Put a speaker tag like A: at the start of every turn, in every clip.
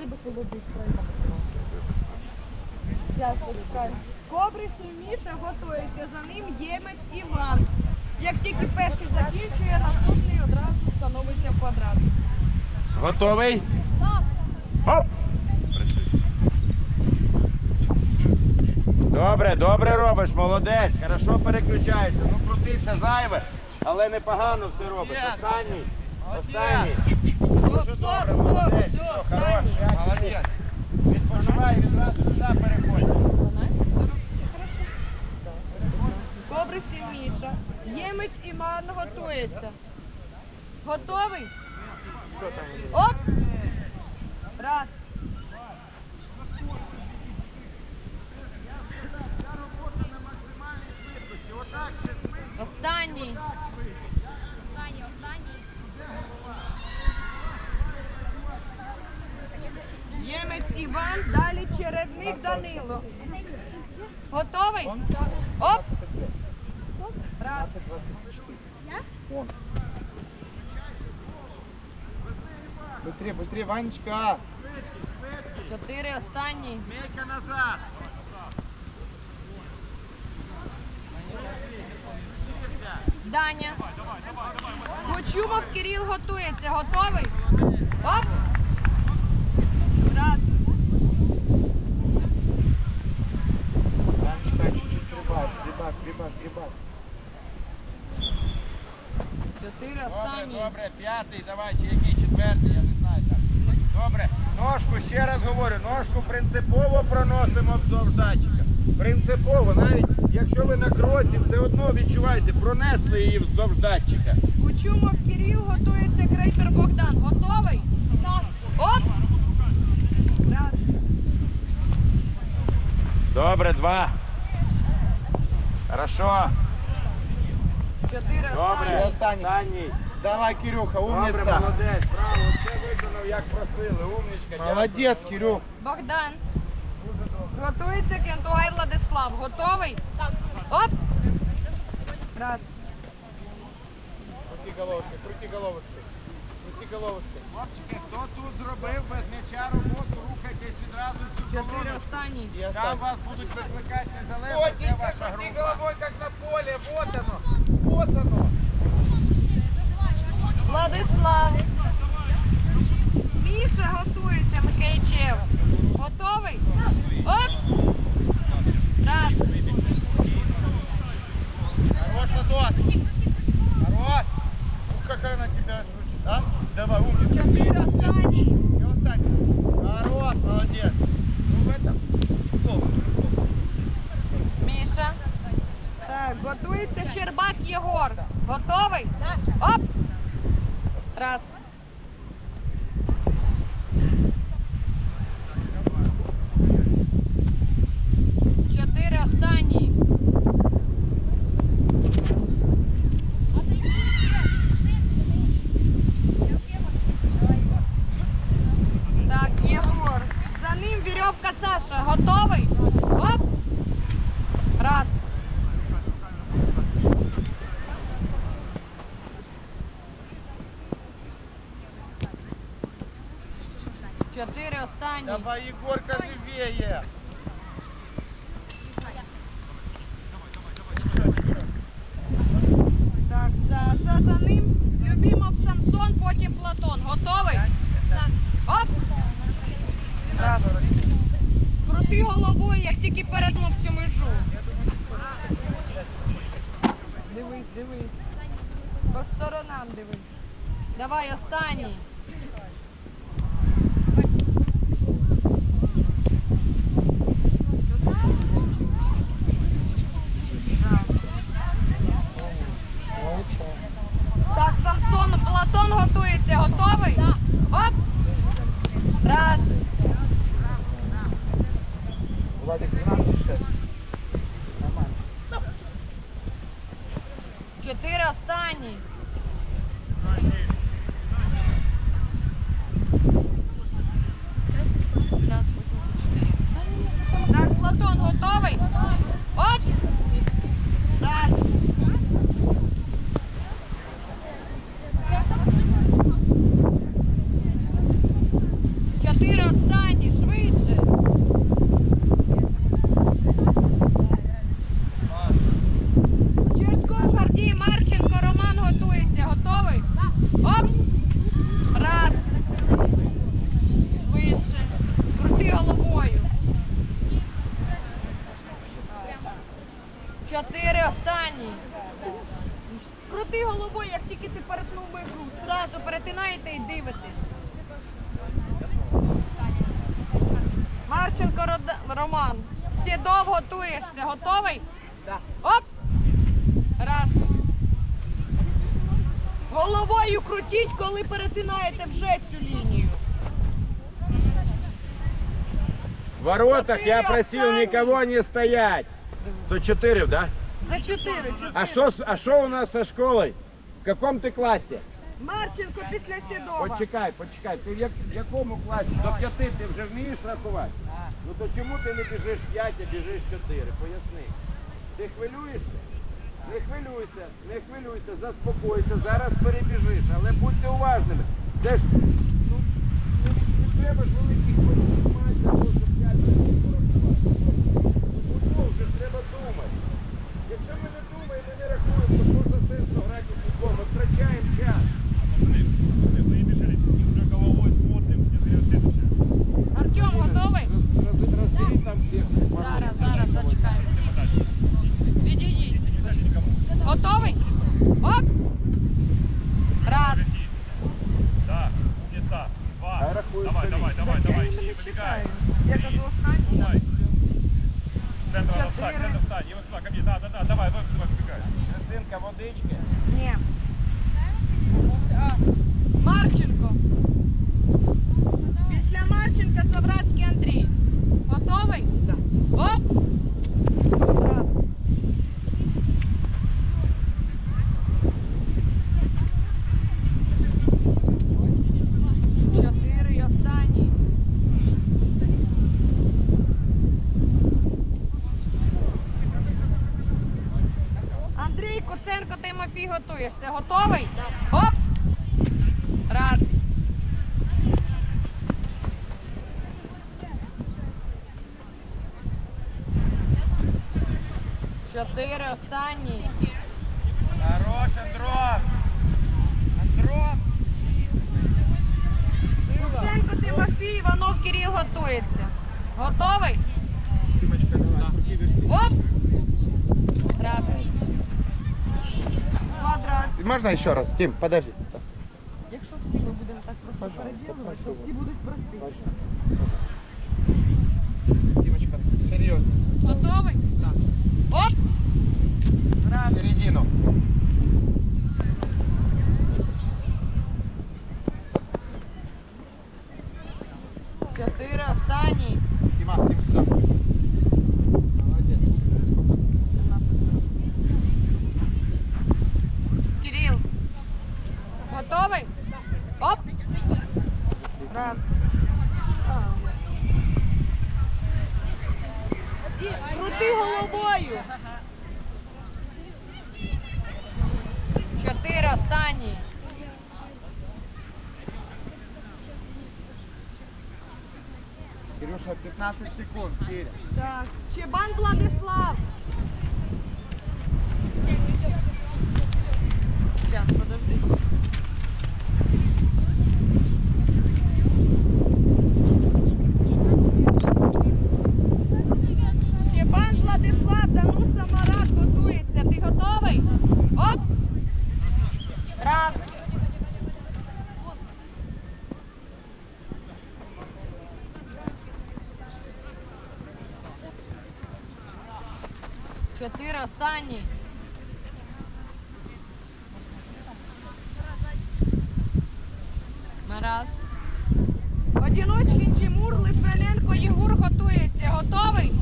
A: тебе холодний спрей. Зараз почекай.
B: Кобрицю Міша готується, за ним ємець Іван. Як тільки перший закінчує, наступний одразу становиться в квадрат.
C: Готовий? Оп! Добре, добре робиш, молодець. Хорошо переключаєшся. Ну крутиться зайве, але непогано все робиш. Останній. Останній. Дуже добре, молодець. Хорош. Молодець. Відпочивай відразу сюди переходь.
A: 12, 40,
B: Міша. Ємець Іван готується. Готовий? Оп! Раз. Останній,
A: останній.
B: Ємець Іван, далі чередник Данило. Готовий? Оп! Раз.
C: Быстрее, быстрее, Ванечка.
B: Чотири останній.
C: Мейка назад.
B: Даня. Кочумов Кирил готується. Готовий? Оп! Раз.
C: Ванечка, чуть-чуть прибавь, прибавь, прибавь.
B: Чотири
C: Добре,
B: останні.
C: добре, п'ятий, давай, чи який четвертий, я не знаю там. Добре, ножку, ще раз говорю, ножку принципово проносимо вздовж датчика. Принципово, навіть якщо ви на кроці, все одно відчуваєте, пронесли її вздовж датчика.
B: Кучумов Кирил готується Крейтер Богдан. Готовий? Так. Оп! Раз.
C: Добре, два. Хорошо.
B: Чотири
C: Добре,
B: останні.
C: останній.
D: Давай, Кирюха,
C: Добре,
D: умница.
C: молодець, браво, все виконав, як просили, умничка.
D: Молодец,
C: дякую.
D: Кирюх.
B: Богдан. Готується Кентугай Владислав. Готовий? Так. Оп! Раз.
D: Крути головушкой, крути головушкой. Крути головушкой.
C: Хлопчики, хто тут зробив без м'яча роботу, рухайтесь відразу в цю
B: Чотири
C: колоночку.
B: останні.
C: Там вас будуть викликати незалежно, це
D: Котенька,
C: ваша група.
D: головою, як на поле. Вот оно. Вот оно.
B: Владислав. Міша готується Микейчев. Готовий? Оп! Раз.
D: Хорош, Ладос. Хорош. Ух, какая она тебя шутит, а? Давай, умница.
B: Чотири останні.
D: И оставь. Хорош, молодец. Ну в этом. Готов, готов.
B: Міша. Так, готується Щербак Єгор. Готовий? Так. Оп! Раз. Чотири останні. Так, Єгор. За ним вірьовка Саша. Готовий? Оп! Раз. Останні.
D: Давай, Егорка, живее.
B: Так, Саша за ним. Любімов Самсон, потім Платон. Готовий? Так. Оп! Раз. Крути головою, як тільки перетнув цю межу. Дивись, дивись. По сторонам дивись. Давай останній. Так, Самсон, Платон готується. Готовий? Так. Оп! Раз.
D: Владик, 12 Нормально.
B: Чотири останні. Чотири останні. Крути головою, як тільки ти перетнув межу. Зразу перетинаєте і дивитесь. Марченко Род... Роман. Сідов готуєшся. Готовий? Так. Оп! Раз. Головою крутіть, коли перетинаєте вже цю лінію.
C: В воротах я просил нікого не стоять. То четыре, да?
B: За чотири. чотири.
C: А что, с- а что у нас со школой? В каком ты классе?
B: Марченко після Сідова.
C: Почекай, почекай. Ти в, як, в якому класі? До п'яти ти вже вмієш рахувати? Ну то чому ти не біжиш п'ять, а біжиш чотири? Поясни. Ти хвилюєшся? Не хвилюйся, не хвилюйся, заспокойся, зараз перебіжиш, але будьте уважними. Це ж ну, не, не треба ж великих мати щоб п'ять разів
B: Зараз, зараз, зачекаємо. Відійдіть.
E: Бежали никому.
B: Готовий? Оп! Раз.
E: Да, умница. Два.
C: А рахуем
E: Давай,
C: сами.
E: давай, давай, давай, ищи, выбегай.
B: Я кажу останній.
E: Давай. Центр
B: Четыре.
E: встань, центр встань. И вот сюда, ко мне. Да, да, да, давай, давай, давай, выбегай.
C: Христинка, водички.
B: Андрій Куценко Тимофій готуєшся. Готовий? Оп! Раз. Чотири останній.
D: Хорош, Андрон. Андрон.
B: Куценко Тимофій, Іванов Кирил готується. Готовий? Оп! Раз. Квадрат.
C: Можна еще раз? Тім, подожди. Стоп.
B: Якщо всі ми будемо так просто переділувати, то всі будуть просити.
C: Димочка, серьезно.
B: Готовий? Оп!
C: В середину.
B: Чотири останні.
C: Тима, Тим сюда. Молодец.
B: Кирил. Готовий? Оп! Раз. Крути головою. Чотири останні.
C: Кирюша, 15 секунд. Киря.
B: Так. Чебан Владислав. Сейчас, подожди. Чебан Владислав, Дануца Марат готується. Ти готовий? Оп! Раз. Чотири останні. Марат. Одіночкін Тимур, Литвиненко, Єгур готується. Готовий?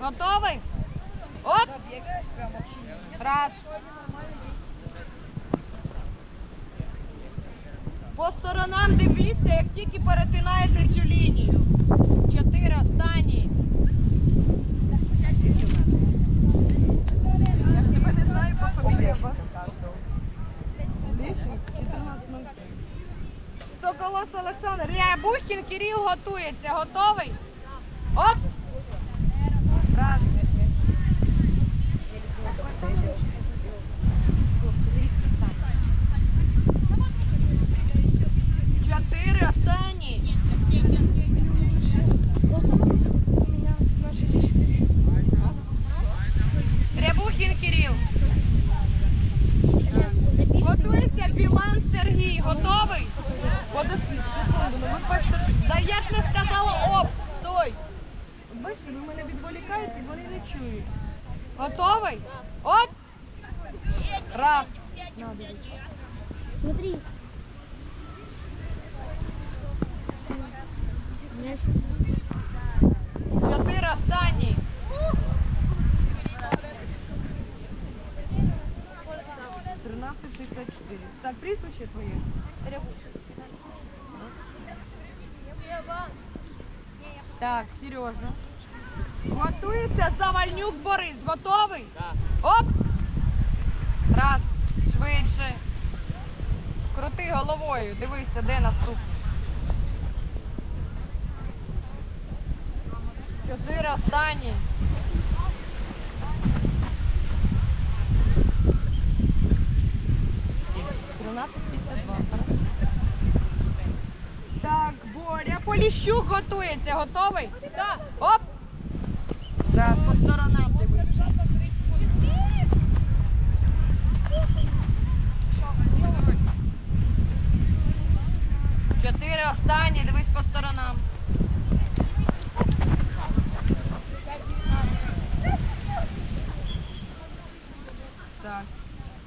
B: Готовий? Оп! Раз. По сторонам дивіться, як тільки перетинаєте цю лінію. Чотири останні. Я ж не знаю по. Стоколос Олександр. Рябухін Кирил готується. Готовий? Оп! Раз. Чотири останні. Рябухін Кирил. Готується Білан Сергій. Готовий? Подожди, секунду, ну ви ж бачите, що... Да я ж не сказала оп, стой. От Бачите, ви мене відволікаєте, і вони не чують. Готовий? Оп! Раз. На, дивіться.
A: Смотри. Знаешь,
B: Чотири останні. Тринадцять шістдесят чотири. Так, прізвище твоє? Так, Сережа. Готується Завальнюк Борис. Готовий? Так. Оп! Раз. Швидше. Крути головою. Дивися, де наступний. Чотири останні. Тринадцять п'ятдесят два. Так, Боря Поліщук готується. Готовий? Так. Оп! Зараз по сторонам дивишся. Чотири останні, дивись по сторонам. Так.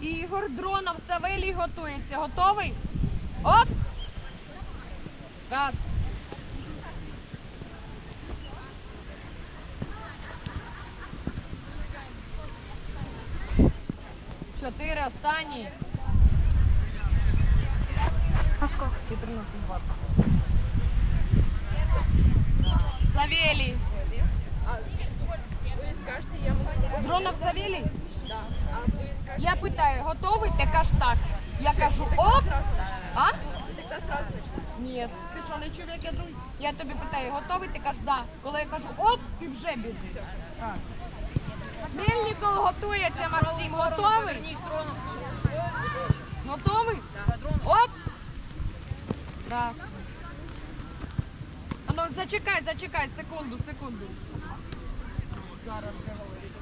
B: Ігор Дронов Савелій готується. Готовий? Оп! Раз. Чотири останні.
A: а сколько?
B: 14-20. Савелий.
A: Вы скажете, я могу.
B: Дронов Савелий?
A: Да. А вы скажете.
B: Я питаю, готовий? Ти кажеш так. Я кажу, оп! А?
A: И тогда сразу.
B: Ні. Ти що, не чув, як я друг? Я тобі питаю, готовий? Ти кажеш, да. Коли я кажу, оп, ти вже біжиш. Мельников готується, Максим. Готовий? Готовий? Раз. А ну зачекай, зачекай, секунду, секунду. Зараз говорить.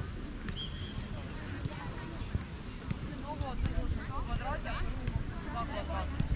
B: Ну от, в квадраті, за квадрат.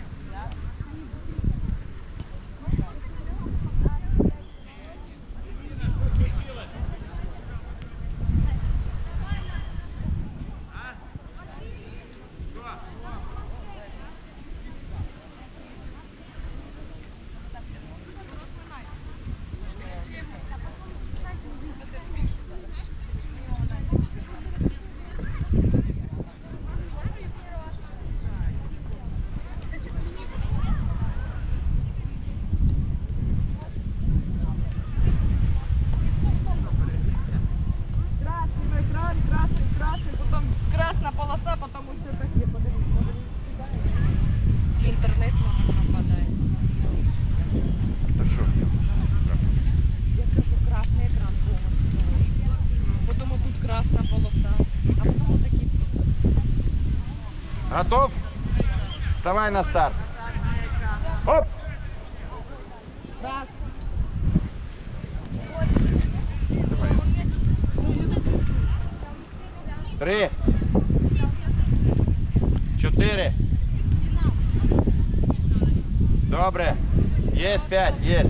C: Вставай на старт. Оп!
B: Раз.
C: Три. Чотири. Добре. Є п'ять, є.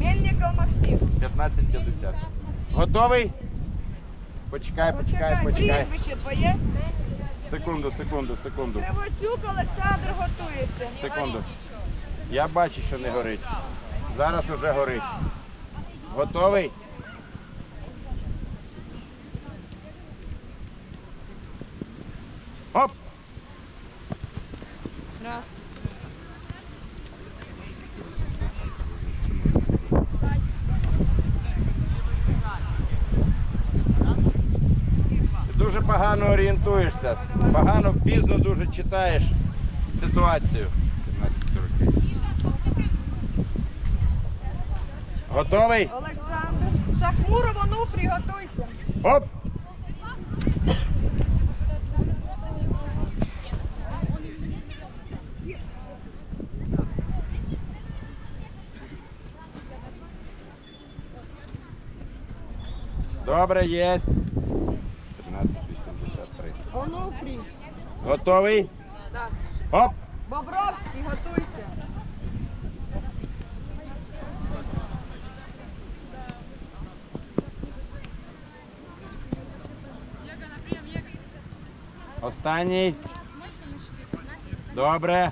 B: Мельников Максим.
C: 15.50. Готовий? Почекай, почекай,
B: Почекай,
C: почекай.
B: прізвище твоє.
C: Секунду, секунду, секунду.
B: Кривоцюк Олександр готується.
C: Секунду. Я бачу, що не горить. Зараз уже горить. Готовий? Оп!
B: Раз.
C: Ти дуже погано орієнтуєшся, погано пізно дуже читаєш ситуацію. 17.48. Готовий?
B: Олександр. Шахмуров, Онуфрій, готуйся.
C: Оп! Добре, єсть. 13.83.
B: Онуфрій.
C: Готовий?
B: Так.
C: Оп!
B: Бобровський, готуйся.
C: Останній. Добре.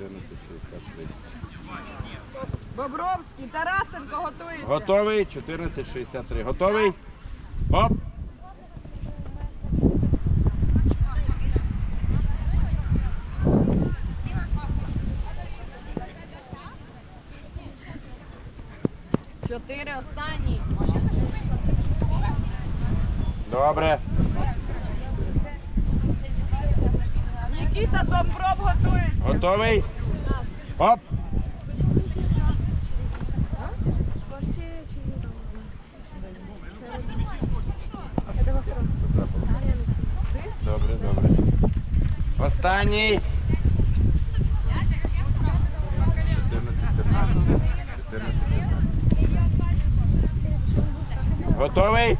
C: 14.63.
B: Бобровський, Тарасенко готується.
C: Готовий? 14.63. Готовий? Оп!
B: Чотири останні.
C: Добре.
B: Нікіта Домбров готується.
C: Готовий? Оп! Добре, добре. Останній. Готовий?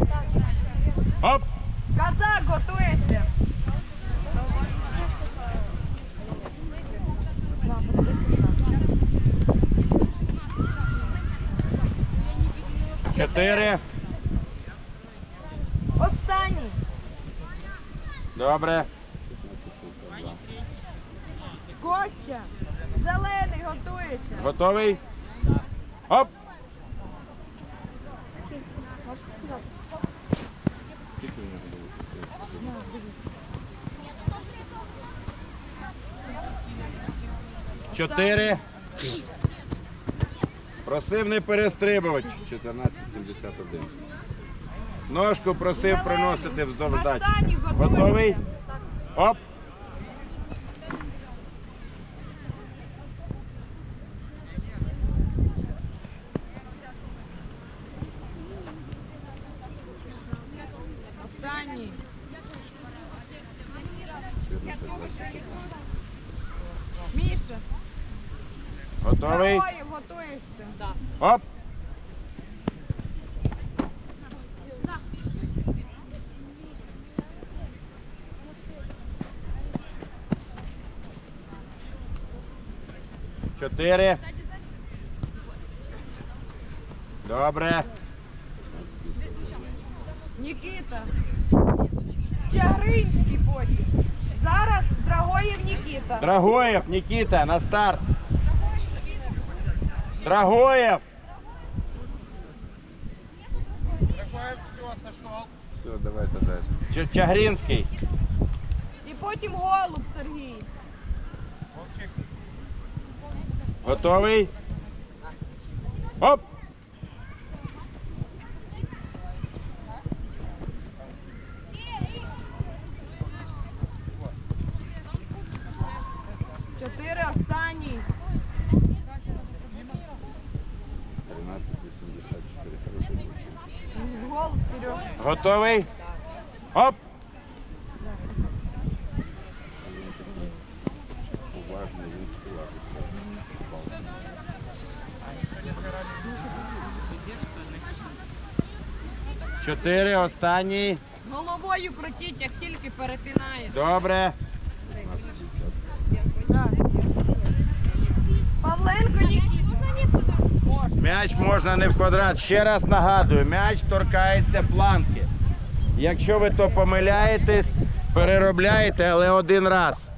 C: Оп!
B: Казак готується.
C: Чотири.
B: Останній.
C: Добре.
B: Костя. Зелений готується.
C: Готовий? Оп! Чотири. Просив не перестрибувати. 1471. Ножку просив приносити вздовж дачі. Готовий? Оп!
B: Останній. Міша.
C: Готовий?
B: Героїв готуєшся.
C: Оп! Чотири. Добре.
B: Нікіта. Чагринський потім. Зараз Драгоєв Нікіта.
C: Драгоєв, Нікіта, на старт. Драгоєв.
D: Такое все, сошел.
C: Все, давайте далі. Чагринський.
B: І потім Голуб Сергій.
C: Готовий? Оп!
B: Чотири останні.
C: 13.84.
B: Голуб Серега.
C: Готовий? Оп! Чотири, останні.
B: Головою крутіть, як тільки перетинаєш.
C: Добре.
B: Павленко
A: Нікіт.
C: М'яч можна не в квадрат. Ще раз нагадую, м'яч торкається планки. Якщо ви то помиляєтесь, переробляєте, але один раз.